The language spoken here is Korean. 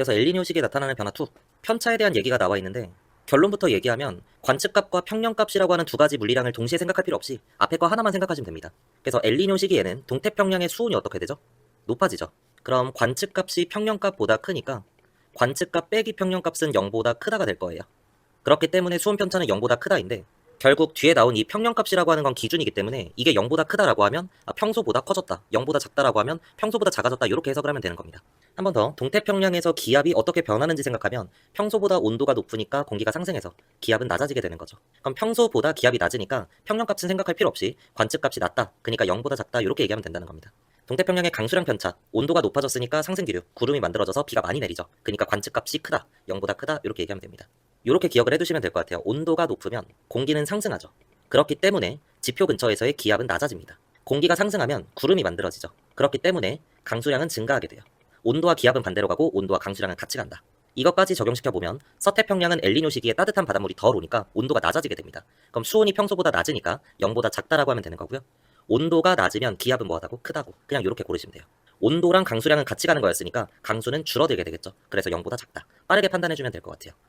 이어서 엘니뇨 시기에 나타나는 변화 2. 편차에 대한 얘기가 나와 있는데 결론부터 얘기하면 관측값과 평년값이라고 하는 두 가지 물리량을 동시에 생각할 필요 없이 앞에 거 하나만 생각하시면 됩니다. 그래서 엘니뇨 시기에는 동태평양의 수온이 어떻게 되죠? 높아지죠. 그럼 관측값이 평년값보다 크니까 관측값 빼기 평년값은 0보다 크다가 될 거예요. 그렇기 때문에 수온 편차는 0보다 크다인데 결국 뒤에 나온 이 평년값이라고 하는 건 기준이기 때문에 이게 0보다 크다라고 하면 아, 평소보다 커졌다. 0보다 작다라고 하면 평소보다 작아졌다. 이렇게 해석을 하면 되는 겁니다. 한 번 더 동태평양에서 기압이 어떻게 변하는지 생각하면 평소보다 온도가 높으니까 공기가 상승해서 기압은 낮아지게 되는 거죠. 그럼 평소보다 기압이 낮으니까 평년값은 생각할 필요 없이 관측값이 낮다. 그러니까 0보다 작다. 이렇게 얘기하면 된다는 겁니다. 동태평양의 강수량 편차, 온도가 높아졌으니까 상승 기류, 구름이 만들어져서 비가 많이 내리죠. 그러니까 관측값이 크다, 0보다 크다 이렇게 얘기하면 됩니다. 이렇게 기억을 해두시면 될 것 같아요. 온도가 높으면 공기는 상승하죠. 그렇기 때문에 지표 근처에서의 기압은 낮아집니다. 공기가 상승하면 구름이 만들어지죠. 그렇기 때문에 강수량은 증가하게 돼요. 온도와 기압은 반대로 가고 온도와 강수량은 같이 간다. 이것까지 적용시켜 보면 서태평양은 엘니뇨 시기에 따뜻한 바닷물이 덜 오니까 온도가 낮아지게 됩니다. 그럼 수온이 평소보다 낮으니까 0보다 작다라고 하면 되는 거고요. 온도가 낮으면 기압은 뭐하다고? 크다고. 그냥 이렇게 고르시면 돼요. 온도랑 강수량은 같이 가는 거였으니까 강수는 줄어들게 되겠죠. 그래서 0보다 작다. 빠르게 판단해 주면 될 것 같아요.